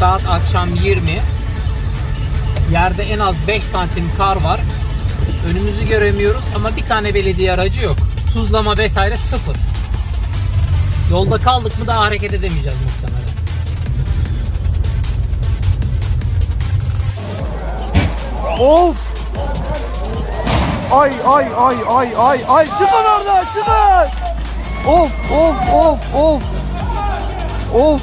Saat akşam 20. Yerde en az 5 santim kar var. Önümüzü göremiyoruz ama bir tane belediye aracı yok. Tuzlama vesaire sıfır. Yolda kaldık mı daha hareket edemeyeceğiz muhtemelen. Of! Ay ay ay ay ay ay çıkın oradan çıkın! Of of of of! Of!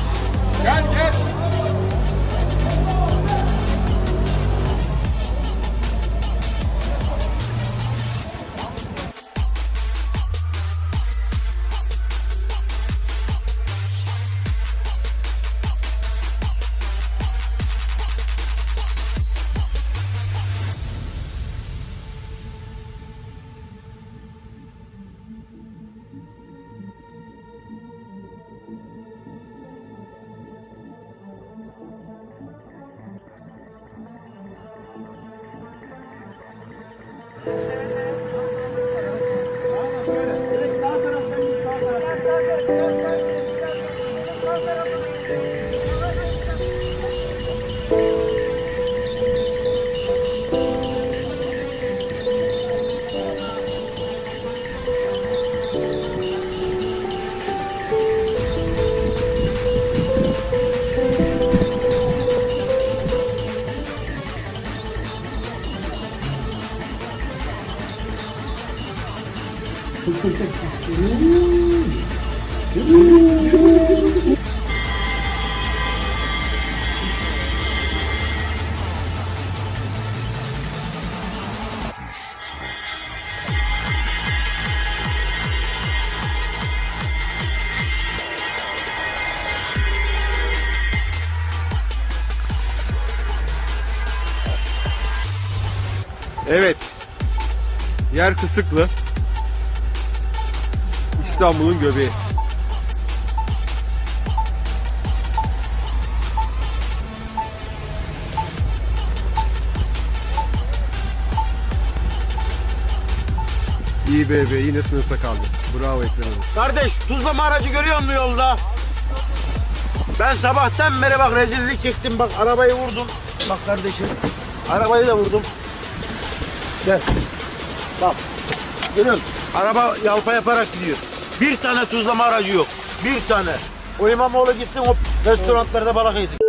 음 Evet. Yer kısıklı. İstanbul'un göbeği. İBB yine sınıfta kaldı. Bravo Ekrem Hanım. Kardeş tuzlama aracı görüyor musun yolda? Ben sabahtan beri bak rezillik çektim bak arabayı vurdum. Bak kardeşim arabayı da vurdum. Gel. Bak. Görüyor musun? Araba yalpa yaparak gidiyor. Bir tane tuzlama aracı yok. Bir tane. O İmamoğlu gitsin o restoranlarda balık yesin.